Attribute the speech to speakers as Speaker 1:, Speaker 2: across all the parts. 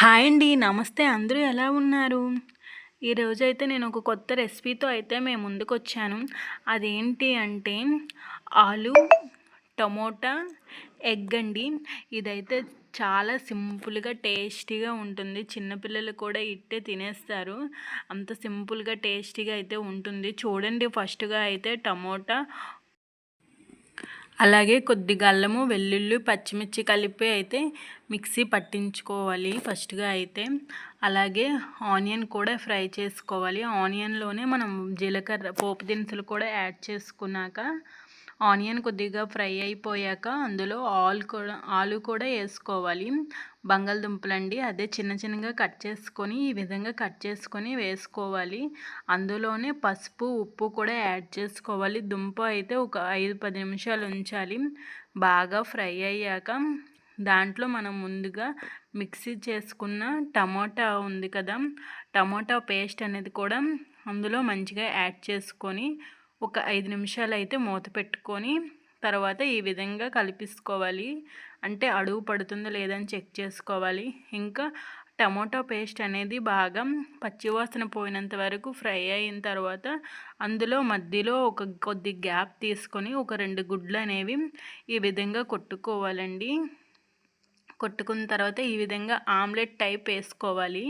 Speaker 1: Hi అండి నమస్తే. అందరూ ఎలా ఉన్నారు? ఈరోజు అయితే నేను ఒక కొత్త రెసిపీతో అయితే మేము ముందుకు వచ్చాను అదేంటి అంటే ఆలు టమోటా ఎగ్ అండి. ఇదైతే చాలా సింపుల్గా టేస్టీగా ఉంటుంది. చిన్నపిల్లలు కూడా ఇట్టే తినేస్తారు. అంత సింపుల్గా టేస్టీగా అయితే ఉంటుంది. చూడండి ఫస్ట్గా అయితే టమోటా అలాగే కొద్దిగా అల్లము వెల్లుల్లి పచ్చిమిర్చి కలిపి అయితే మిక్సీ పట్టించుకోవాలి ఫస్ట్గా అయితే. అలాగే ఆనియన్ కూడా ఫ్రై చేసుకోవాలి. ఆనియన్లోనే మనం జీలకర్ర పోపు దినుసులు కూడా యాడ్ చేసుకున్నాక ఆనియన్ కొద్దిగా ఫ్రై అయిపోయాక అందులో ఆలు కూడా ఆలు కూడా వేసుకోవాలి. బంగాళదుంపలు అండి అదే చిన్న చిన్నగా కట్ చేసుకొని ఈ విధంగా కట్ చేసుకొని వేసుకోవాలి. అందులోనే పసుపు ఉప్పు కూడా యాడ్ చేసుకోవాలి. దుంప అయితే ఒక ఐదు పది నిమిషాలు ఉంచాలి. బాగా ఫ్రై అయ్యాక దాంట్లో మనం ముందుగా మిక్సీ చేసుకున్న టమాటా ఉంది కదా టమోటా పేస్ట్ అనేది కూడా అందులో మంచిగా యాడ్ చేసుకొని ఒక ఐదు నిమిషాలు అయితే మూత పెట్టుకొని తర్వాత ఈ విధంగా కలిపిసుకోవాలి. అంటే అడుగు పడుతుందో లేదని చెక్ చేసుకోవాలి. ఇంకా టమోటా పేస్ట్ అనేది బాగా పచ్చివాసన పోయినంత వరకు ఫ్రై అయిన తర్వాత అందులో మధ్యలో ఒక కొద్ది గ్యాప్ తీసుకొని ఒక రెండు గుడ్లు అనేవి ఈ విధంగా కొట్టుకోవాలండి. కొట్టుకున్న తర్వాత ఈ విధంగా ఆమ్లెట్ టైప్ వేసుకోవాలి.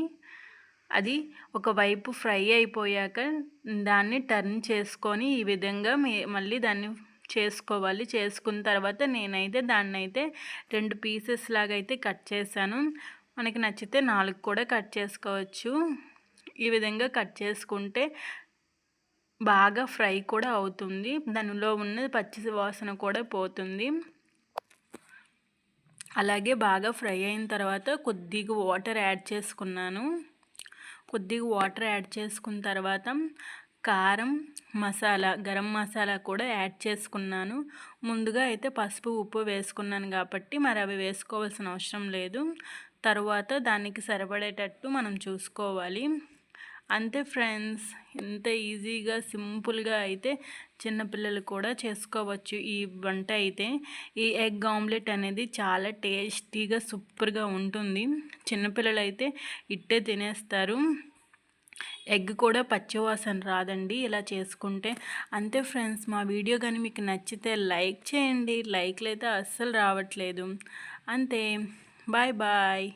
Speaker 1: అది ఒకవైపు ఫ్రై అయిపోయాక దాన్ని టర్న్ చేసుకొని ఈ విధంగా మళ్ళీ దాన్ని చేసుకోవాలి. చేసుకున్న తర్వాత నేనైతే దాన్ని అయితే రెండు పీసెస్ లాగా అయితే కట్ చేశాను. మనకి నచ్చితే నాలుగు కూడా కట్ చేసుకోవచ్చు. ఈ విధంగా కట్ చేసుకుంటే బాగా ఫ్రై కూడా అవుతుంది. దానిలో ఉన్న పచ్చి వాసన కూడా పోతుంది. అలాగే బాగా ఫ్రై అయిన తర్వాత కొద్దిగా వాటర్ యాడ్ చేసుకున్నాను. కొద్దిగా వాటర్ యాడ్ చేసుకున్న తర్వాత కారం మసాలా గరం మసాలా కూడా యాడ్ చేసుకున్నాను. ముందుగా అయితే పసుపు ఉప్పు వేసుకున్నాను కాబట్టి మరి అవి వేసుకోవాల్సిన అవసరం లేదు. తర్వాత దానికి సరిపడేటట్టు మనం చూసుకోవాలి. అంతే ఫ్రెండ్స్ ఎంత ఈజీగా సింపుల్గా అయితే చిన్నపిల్లలు కూడా చేసుకోవచ్చు ఈ వంట అయితే. ఈ ఎగ్ ఆమ్లెట్ అనేది చాలా టేస్టీగా సూపర్గా ఉంటుంది. చిన్నపిల్లలు అయితే ఇట్టే తినేస్తారు. ఎగ్ కూడా పచ్చివాసన రాదండి ఇలా చేసుకుంటే. అంతే ఫ్రెండ్స్ మా వీడియో కానీ మీకు నచ్చితే లైక్ చేయండి. లైక్లు అయితే అస్సలు రావట్లేదు. అంతే బాయ్ బాయ్.